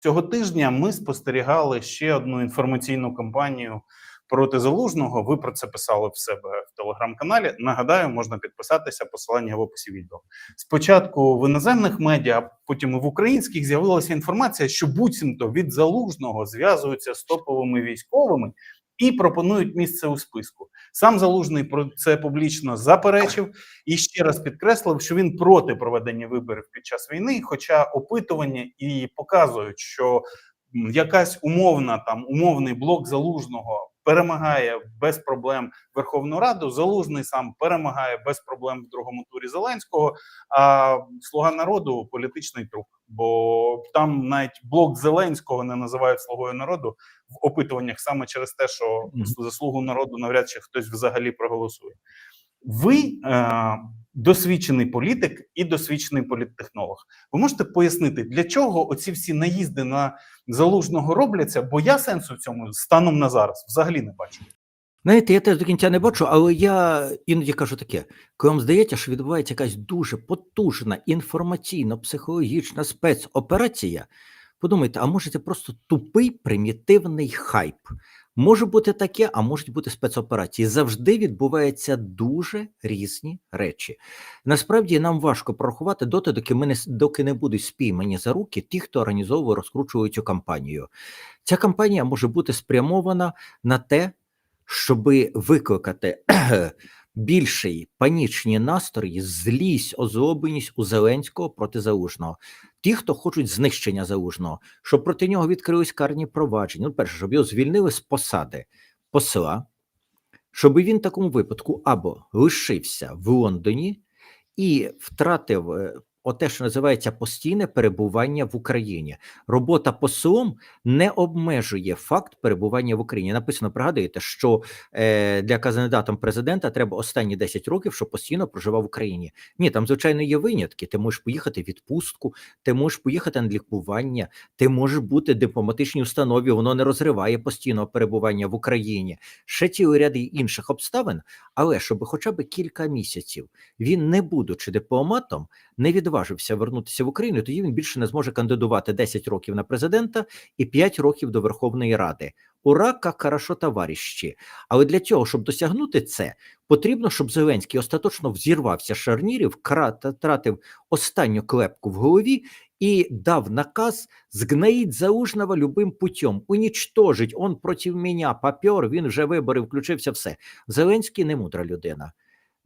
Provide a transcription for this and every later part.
Цього тижня ми спостерігали ще одну інформаційну кампанію проти залужного. Ви про це писали в себе в телеграм-каналі. Нагадаю, можна підписатися. Посилання в описі відео. Спочатку в іноземних медіа, потім і в українських з'явилася інформація, що буцімто від залужного зв'язуються з топовими військовими і пропонують місце у списку. Сам залужний про це публічно заперечив і ще раз підкреслив, що він проти проведення виборів під час війни. Хоча опитування і показують, що якась умовна там умовний блок залужного перемагає без проблем Верховну Раду. Залужний сам перемагає без проблем в другому турі Зеленського. А слуга народу політичний труп. Бо там навіть блок Зеленського не називають слугою народу в опитуваннях саме через те, що Мгм. за слугу народу навряд чи хтось взагалі проголосує. Ви е, досвідчений політик і досвідчений політтехнолог. Ви можете пояснити, для чого оці всі наїзди на залужного робляться? Бо я сенсу в цьому станом на зараз взагалі не бачу. Знаєте, я теж до кінця не бачу, але я іноді кажу таке: коли вам здається, що відбувається якась дуже потужна інформаційно-психологічна спецоперація, подумайте, а може це просто тупий примітивний хайп? Може бути таке, а можуть бути спецоперації. Завжди відбуваються дуже різні речі. Насправді нам важко порахувати доти, доки ми не доки не будуть спіймані за руки ті, хто організовує розкручує цю кампанію. Ця кампанія може бути спрямована на те, щоби викликати більший панічні настрої, злість, озлобленість у Зеленського проти Залужного. Ті, хто хочуть знищення Залужного, щоб проти нього відкрились карні провадження. Ну, перше, щоб його звільнили з посади посла, щоб він в такому випадку або лишився в Лондоні і втратив е, оте, що називається постійне перебування в Україні. Робота послом не обмежує факт перебування в Україні. Написано, пригадуєте, що е, для кандидатом президента треба останні 10 років, щоб постійно проживав в Україні. Ні, там звичайно є винятки. Ти можеш поїхати в відпустку, ти можеш поїхати на лікування, ти можеш бути дипломатичній установі. Воно не розриває постійного перебування в Україні. Ще цілий ряд інших обставин, але щоб хоча б кілька місяців він, не будучи дипломатом, не відважився вернутися в Україну. Тоді він більше не зможе кандидувати 10 років на президента і 5 років до Верховної Ради. Ура, як хорошо, товариші. Але для цього, щоб досягнути це, потрібно, щоб Зеленський остаточно взірвався шарнірів, кра- тратив останню клепку в голові і дав наказ згноїть Заужного любим путем, унічтожить, он проти мене попер, він вже вибори, включився все. Зеленський не мудра людина.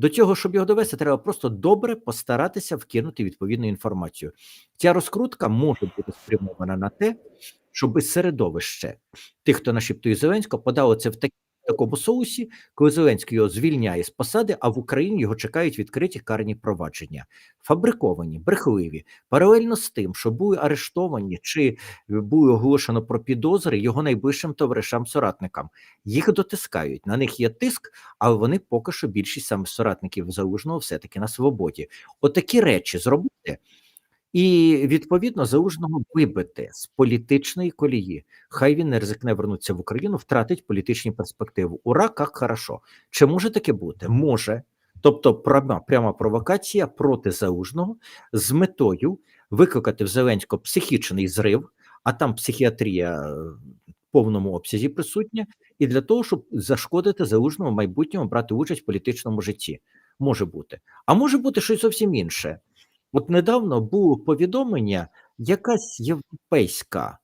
До цього, щоб його довести, треба просто добре постаратися вкинути відповідну інформацію. Ця розкрутка може бути спрямована на те, щоб середовище тих, хто нашіптує Зеленського, подало це в такі- такому соусі, коли Зеленський його звільняє з посади, а в Україні його чекають відкриті карні провадження, фабриковані, брехливі, паралельно з тим, що були арештовані чи були оголошено про підозри його найближчим товаришам-соратникам. Їх дотискають, на них є тиск, але вони поки що більшість саме соратників залужного все-таки на свободі. Отакі речі зробити. І відповідно залужного вибити з політичної колії. Хай він не ризикне вернутися в Україну, втратить політичні перспективи. Ура, як хорошо. Чи може таке бути? Може. Тобто, пряма, пряма провокація проти залужного з метою викликати в Зеленського психічний зрив, а там психіатрія е, в повному обсязі присутня, і для того, щоб зашкодити залужному майбутньому брати участь в політичному житті. Може бути. А може бути щось зовсім інше. От недавно було повідомлення, якась європейська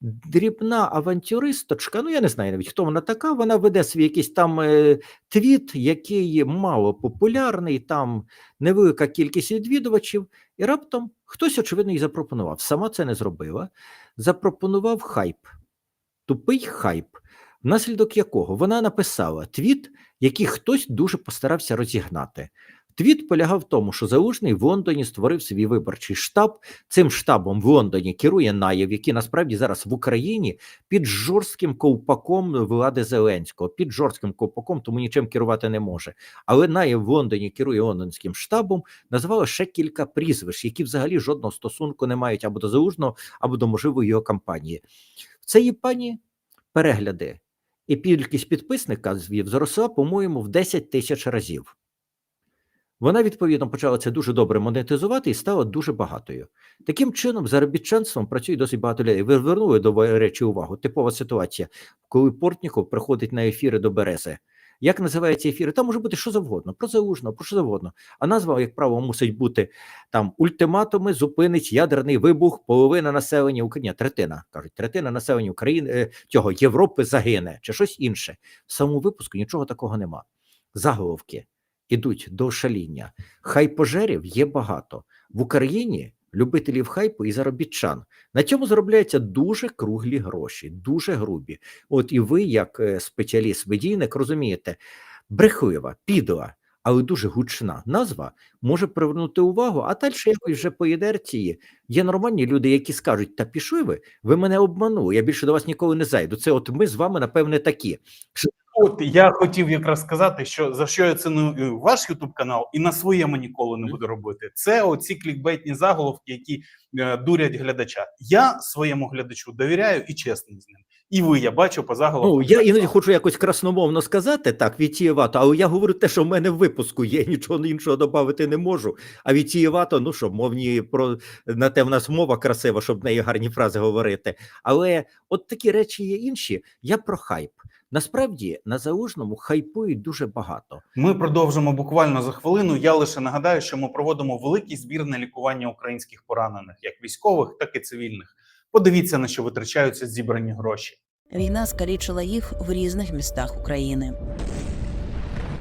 дрібна авантюристочка, ну я не знаю навіть, хто вона така, вона веде свій якийсь там е, твіт, який мало популярний, там невелика кількість відвідувачів, і раптом хтось, очевидно, їй запропонував. Сама це не зробила. Запропонував хайп, тупий хайп, внаслідок якого вона написала твіт, який хтось дуже постарався розігнати. Твіт полягав в тому, що Залужний в Лондоні створив свій виборчий штаб. Цим штабом в Лондоні керує Наєв, який насправді зараз в Україні під жорстким ковпаком влади Зеленського, під жорстким ковпаком, тому нічим керувати не може. Але Наєв в Лондоні керує лондонським штабом, назвали ще кілька прізвищ, які взагалі жодного стосунку не мають або до Залужного, або до можливої його кампанії. В цієї пані перегляди і кількість підписників зросла, по-моєму, в 10 тисяч разів. Вона відповідно почала це дуже добре монетизувати і стала дуже багатою. Таким чином, заробітчанством працює досить багато людей. Ви звернули до речі увагу. Типова ситуація, коли Портніков приходить на ефіри до Берези. Як називаються ефіри? Там може бути що завгодно, про залужно, про що завгодно. А назва, як правило, мусить бути там ультиматуми, зупинить ядерний вибух, половина населення України, третина кажуть, третина населення України е, цього Європи загине чи щось інше. В самому випуску нічого такого нема. Заголовки ідуть до шаління. Хайпожерів є багато в Україні. Любителів хайпу і заробітчан на цьому заробляються дуже круглі гроші, дуже грубі. От і ви, як е, спеціаліст медійник, розумієте, брехлива, підла, але дуже гучна назва може привернути увагу, а далі якось вже по інерції є нормальні люди, які скажуть: та пішли ви, ви мене обманули, я більше до вас ніколи не зайду. Це от ми з вами, напевне, такі. От я хотів якраз сказати, що за що я ціную ваш Ютуб канал, і на своєму ніколи не буду робити. Це оці клікбейтні заголовки, які е, дурять глядача. Я своєму глядачу довіряю і чесний з ним. І ви я бачу по заголовку. Ну, я іноді хочу якось красномовно сказати, так, відтієвато, але я говорю те, що в мене в випуску є, нічого іншого додати не можу. А відтієвато, ну що, мовні про на те в нас мова красива, щоб в неї гарні фрази говорити. Але от такі речі є інші. Я про хайп. Насправді на залужному хайпують дуже багато. Ми продовжимо буквально за хвилину. Я лише нагадаю, що ми проводимо великий збір на лікування українських поранених, як військових, так і цивільних. Подивіться на що витрачаються зібрані гроші. Війна скалічила їх в різних містах України.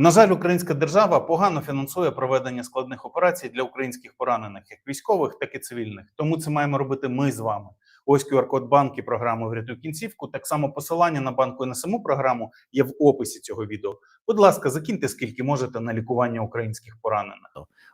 На жаль, українська держава погано фінансує проведення складних операцій для українських поранених, як військових, так і цивільних. Тому це маємо робити ми з вами. Ось QR-код банки програми «Врятуй кінцівку. Так само посилання на банку і на саму програму є в описі цього відео. Будь ласка, закиньте скільки можете на лікування українських поранених.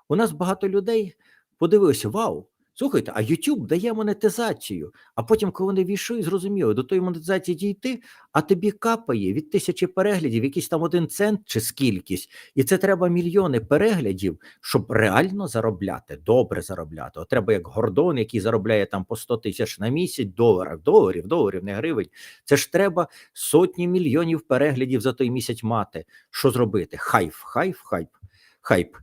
У нас багато людей подивилися: вау, слухайте, а YouTube дає монетизацію. А потім, коли вони війшли, зрозуміли, до тої монетизації дійти, а тобі капає від тисячі переглядів, якийсь там один цент чи скількись. І це треба мільйони переглядів, щоб реально заробляти, добре заробляти. От треба як Гордон, який заробляє там по 100 тисяч на місяць, доларів, доларів, доларів, не гривень. Це ж треба сотні мільйонів переглядів за той місяць мати. Що зробити? Хайп, хайп, хайп, хайп.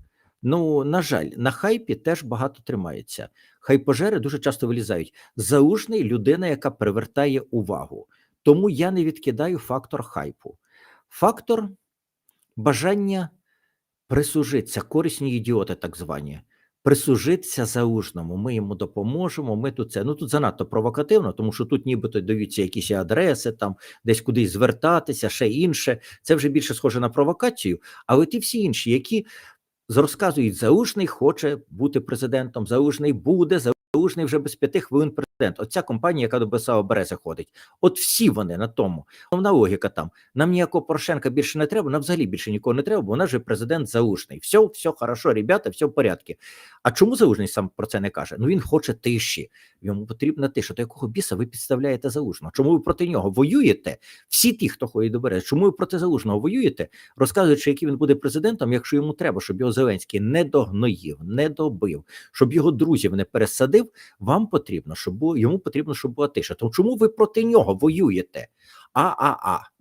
Ну, на жаль, на хайпі теж багато тримається. Хайпожери дуже часто вилізають. Залужний людина, яка привертає увагу. Тому я не відкидаю фактор хайпу. Фактор бажання прислужитися, корисні ідіоти, так звані. Прислужитися залужному, ми йому допоможемо. Ми тут це ну тут занадто провокативно, тому що тут нібито даються якісь адреси, там десь кудись звертатися, ще інше. Це вже більше схоже на провокацію. Але ті всі інші, які розказують, заушний хоче бути президентом, залужний буде, заушний вже без п'яти хвилин президент. Оця компанія, яка до Бесава Берези ходить. От всі вони на тому. Головна логіка там. Нам ніякого Порошенка більше не треба, нам взагалі більше нікого не треба, бо нас же президент залужний. Все, все хорошо, ребята, все в порядку. А чому залужний сам про це не каже? Ну він хоче тиші. Йому потрібна тиша. То якого біса ви підставляєте залужного? Чому ви проти нього воюєте? Всі ті, хто ходить до Берези, чому ви проти залужного воюєте? Розказуючи, який він буде президентом, якщо йому треба, щоб його Зеленський не догноїв, не добив, щоб його друзів не пересадив. Вам потрібно, щоб було йому потрібно, щоб була тиша. Тому чому ви проти нього воюєте? А а а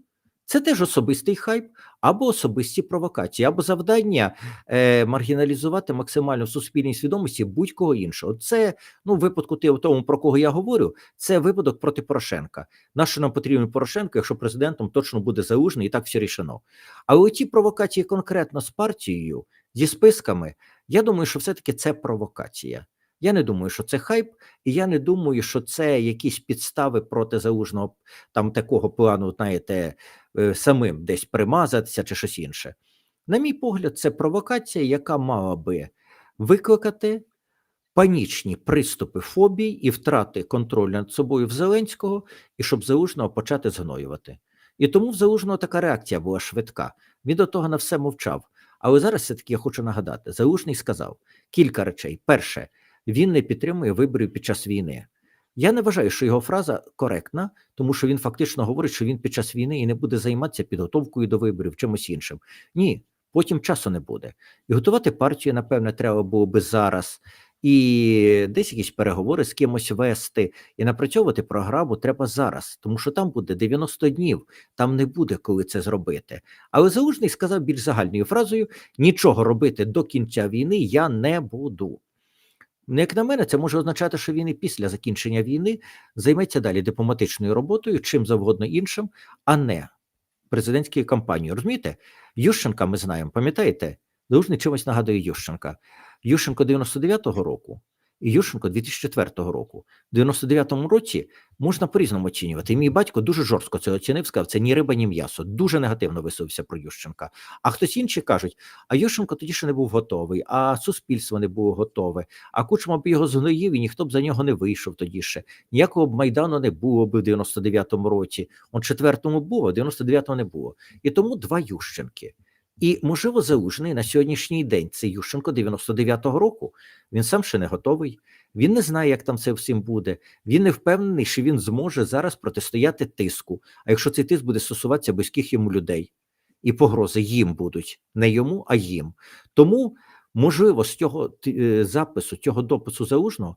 це теж особистий хайп або особисті провокації, або завдання е, маргіналізувати максимально в суспільній свідомості будь-кого іншого. Це ну в випадку ти, тому про кого я говорю, це випадок проти Порошенка. Нащо нам потрібен Порошенко, якщо президентом точно буде залужний, і так все рішено. Але ті провокації конкретно з партією, зі списками, я думаю, що все-таки це провокація. Я не думаю, що це хайп, і я не думаю, що це якісь підстави проти залужного там такого плану, знаєте, е, самим десь примазатися чи щось інше. На мій погляд, це провокація, яка мала би викликати панічні приступи фобій і втрати контролю над собою в Зеленського, і щоб залужного почати згноювати. І тому в залужного така реакція була швидка. Він до того на все мовчав. Але зараз все-таки я хочу нагадати: Залужний сказав кілька речей. Перше, він не підтримує виборів під час війни. Я не вважаю, що його фраза коректна, тому що він фактично говорить, що він під час війни і не буде займатися підготовкою до виборів, чимось іншим. Ні, потім часу не буде. І готувати партію, напевне, треба було би зараз. І десь якісь переговори з кимось вести і напрацьовувати програму треба зараз, тому що там буде 90 днів, там не буде коли це зробити. Але Залужний сказав більш загальною фразою: нічого робити до кінця війни я не буду. Ну, Як на мене, це може означати, що він і після закінчення війни займеться далі дипломатичною роботою, чим завгодно іншим, а не президентською кампанією. Розумієте? Ющенка ми знаємо, пам'ятаєте? Залужний чимось нагадує Ющенка. Ющенко 99-го року і Ющенко 2004 року. В 99-му році можна по-різному оцінювати. І мій батько дуже жорстко це оцінив, сказав, це ні риба, ні м'ясо. Дуже негативно висловився про Ющенка. А хтось інші кажуть, а Ющенко тоді ще не був готовий, а суспільство не було готове, а Кучма б його згноїв, і ніхто б за нього не вийшов тоді ще. Ніякого б Майдану не було б в 99-му році. Он 4-му був, а в 99-му не було. І тому два Ющенки. І, можливо, залужний на сьогоднішній день це Ющенко 99-го року. Він сам ще не готовий. Він не знає, як там це всім буде. Він не впевнений, що він зможе зараз протистояти тиску. А якщо цей тиск буде стосуватися близьких йому людей, і погрози їм будуть не йому, а їм. Тому, можливо, з цього е, запису, цього допису залужного,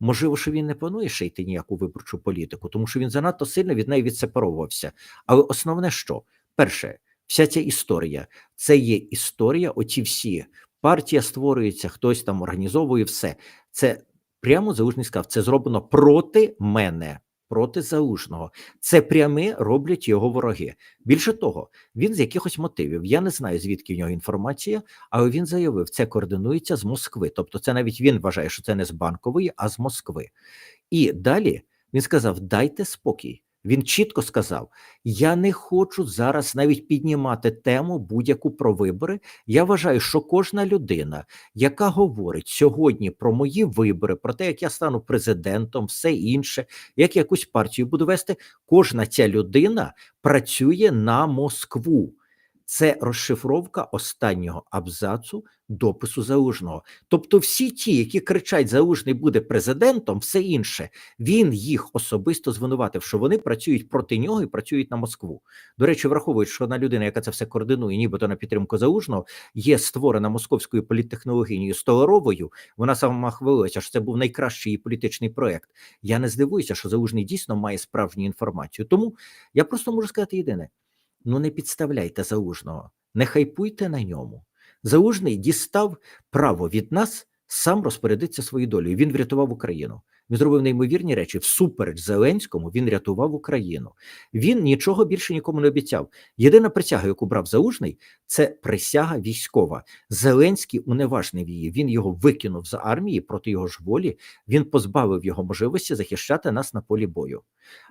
можливо, що він не планує ще йти ніяку виборчу політику, тому що він занадто сильно від неї відсепаровувався. Але основне що? Перше, вся ця історія це є історія. Оці всі партія створюється, хтось там організовує все. Це прямо залужний сказав, це зроблено проти мене, проти залужного. Це пряме роблять його вороги. Більше того, він з якихось мотивів. Я не знаю, звідки в нього інформація, але він заявив, це координується з Москви. Тобто, це навіть він вважає, що це не з банкової, а з Москви. І далі він сказав: дайте спокій. Він чітко сказав: Я не хочу зараз навіть піднімати тему будь-яку про вибори. Я вважаю, що кожна людина, яка говорить сьогодні про мої вибори, про те, як я стану президентом, все інше, як якусь партію буду вести, кожна ця людина працює на Москву. Це розшифровка останнього абзацу допису Залужного. Тобто, всі ті, які кричать, Залужний буде президентом, все інше, він їх особисто звинуватив, що вони працюють проти нього і працюють на Москву. До речі, враховуючи, що одна людина, яка це все координує, нібито на підтримку Залужного, є створена московською політтехнологинею Столаровою. Вона сама хвалилася, що це був найкращий її політичний проект. Я не здивуюся, що Залужний дійсно має справжню інформацію. Тому я просто можу сказати єдине: ну не підставляйте Залужного, не хайпуйте на ньому. Залужний дістав право від нас сам розпорядитися своєю долею. Він врятував Україну. Він зробив неймовірні речі. Всупереч Зеленському він рятував Україну. Він нічого більше нікому не обіцяв. Єдина присяга, яку брав Залужний, це присяга військова. Зеленський уневажнив її. Він його викинув з армії проти його ж волі. Він позбавив його можливості захищати нас на полі бою.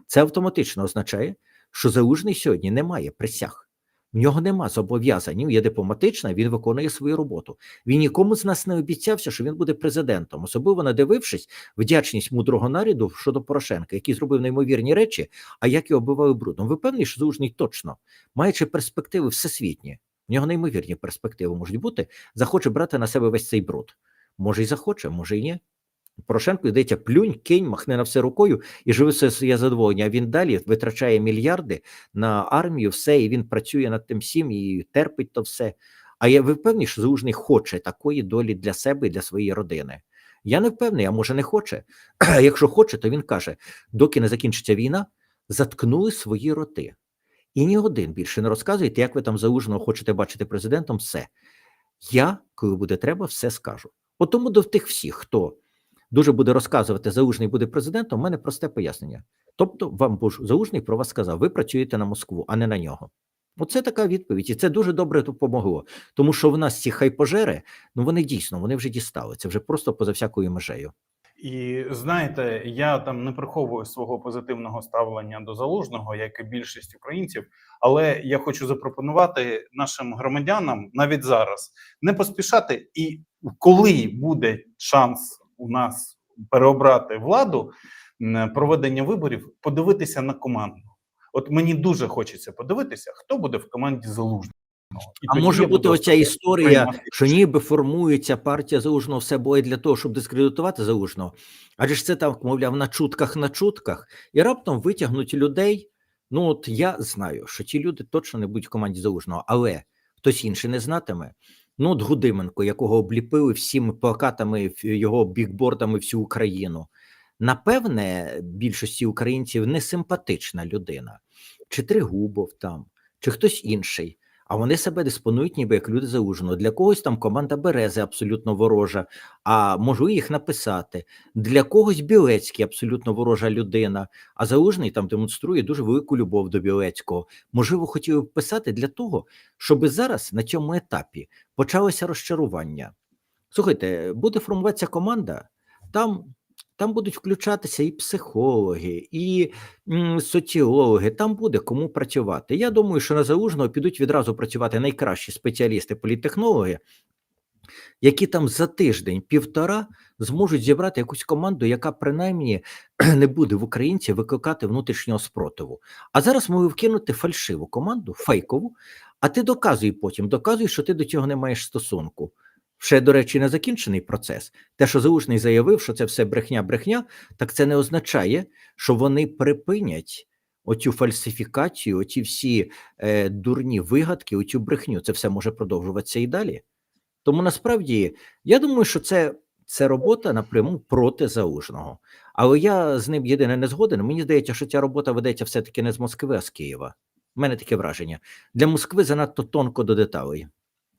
Це автоматично означає, що Залужний сьогодні не має присяг. В нього нема зобов'язань, є дипломатична, він виконує свою роботу. Він нікому з нас не обіцявся, що він буде президентом, особливо надивившись вдячність мудрого наряду щодо Порошенка, який зробив неймовірні речі, а як його оббивали брудом. Ви певні, що Залужний точно, маючи перспективи всесвітні, в нього неймовірні перспективи можуть бути, захоче брати на себе весь цей бруд. Може, і захоче, може і ні. Порошенко йдеться плюнь, кинь, махне на все рукою і живе все своє задоволення. А він далі витрачає мільярди на армію, все, і він працює над тим всім і терпить то все. А я ви впевнені, що Залужний хоче такої долі для себе і для своєї родини. Я не впевнений, а може не хоче. Якщо хоче, то він каже: доки не закінчиться війна, заткнули свої роти. І ні один більше не розказуєте, як ви там залужного хочете бачити президентом. Все. Я, коли буде треба, все скажу. От тому до тих всіх, хто дуже буде розказувати, залужний буде президентом, у мене просте пояснення. Тобто, вам Буш залужний про вас сказав, ви працюєте на Москву, а не на нього. Оце така відповідь, і це дуже добре допомогло. Тому що в нас ці хайпожери, ну вони дійсно вони вже дістали. Це вже просто поза всякою межею. І знаєте, я там не приховую свого позитивного ставлення до залужного, як і більшість українців. Але я хочу запропонувати нашим громадянам навіть зараз не поспішати, і коли буде шанс у нас переобрати владу, проведення виборів, подивитися на команду. От мені дуже хочеться подивитися, хто буде в команді залужного. І А може бути оця історія, приймати що ніби формується партія залужного все боє для того, щоб дискредитувати залужного. Адже ж це так, мовляв, на чутках на чутках, і раптом витягнуть людей. Ну, от я знаю, що ті люди точно не будуть в команді залужного, але хтось інший не знатиме. Ну, от Гудименко, якого обліпили всіми плакатами, його бікбордами всю Україну. Напевне, більшості українців не симпатична людина, чи Тригубов там, чи хтось інший. А вони себе диспонують, ніби як люди залужного. Для когось там команда Берези абсолютно ворожа, а можу їх написати. Для когось Білецький абсолютно ворожа людина, а залужний там демонструє дуже велику любов до Білецького. Можливо, хотіли б писати для того, щоб зараз на цьому етапі почалося розчарування. Слухайте, буде формуватися команда, там. Там будуть включатися і психологи, і соціологи. Там буде кому працювати. Я думаю, що на залужного підуть відразу працювати найкращі спеціалісти, політтехнологи, які там за тиждень-півтора зможуть зібрати якусь команду, яка принаймні не буде в українців викликати внутрішнього спротиву. А зараз ми вкинути фальшиву команду, фейкову, а ти доказуй потім, доказуй, що ти до цього не маєш стосунку. Ще, до речі, не закінчений процес. Те, що Залужний заявив, що це все брехня-брехня, так це не означає, що вони припинять оцю фальсифікацію, оці всі е, дурні вигадки, оцю брехню. Це все може продовжуватися і далі. Тому насправді я думаю, що це, це робота напряму проти залужного. Але я з ним єдине не згоден. Мені здається, що ця робота ведеться все-таки не з Москви, а з Києва. У мене таке враження. Для Москви занадто тонко до деталей.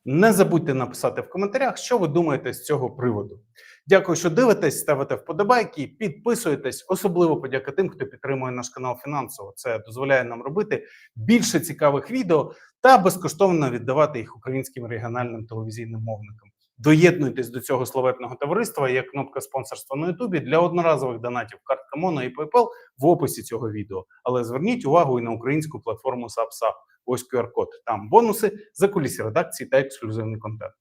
Не забудьте написати в коментарях, що ви думаєте з цього приводу. Дякую, що дивитесь, ставите вподобайки, підписуєтесь. Особливо подяка тим, хто підтримує наш канал фінансово. Це дозволяє нам робити більше цікавих відео та безкоштовно віддавати їх українським регіональним телевізійним мовникам. Доєднуйтесь до цього славетного товариства. Є кнопка спонсорства на Ютубі для одноразових донатів картка Моно і PayPal в описі цього відео. Але зверніть увагу і на українську платформу SubSub. Ось QR-код. Там бонуси, закулісі редакції та ексклюзивний контент.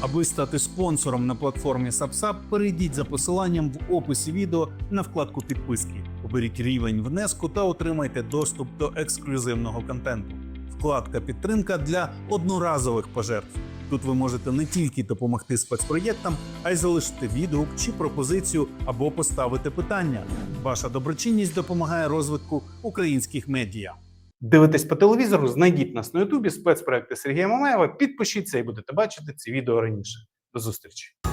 Аби стати спонсором на платформі SubSub, перейдіть за посиланням в описі відео на вкладку підписки. Оберіть рівень внеску та отримайте доступ до ексклюзивного контенту. Вкладка підтримка для одноразових пожертв. Тут ви можете не тільки допомогти спецпроєктам, а й залишити відгук чи пропозицію або поставити питання. Ваша доброчинність допомагає розвитку українських медіа. Дивитесь по телевізору, знайдіть нас на Ютубі, спецпроекти Сергія Мамаєва, підпишіться і будете бачити ці відео раніше. До зустрічі!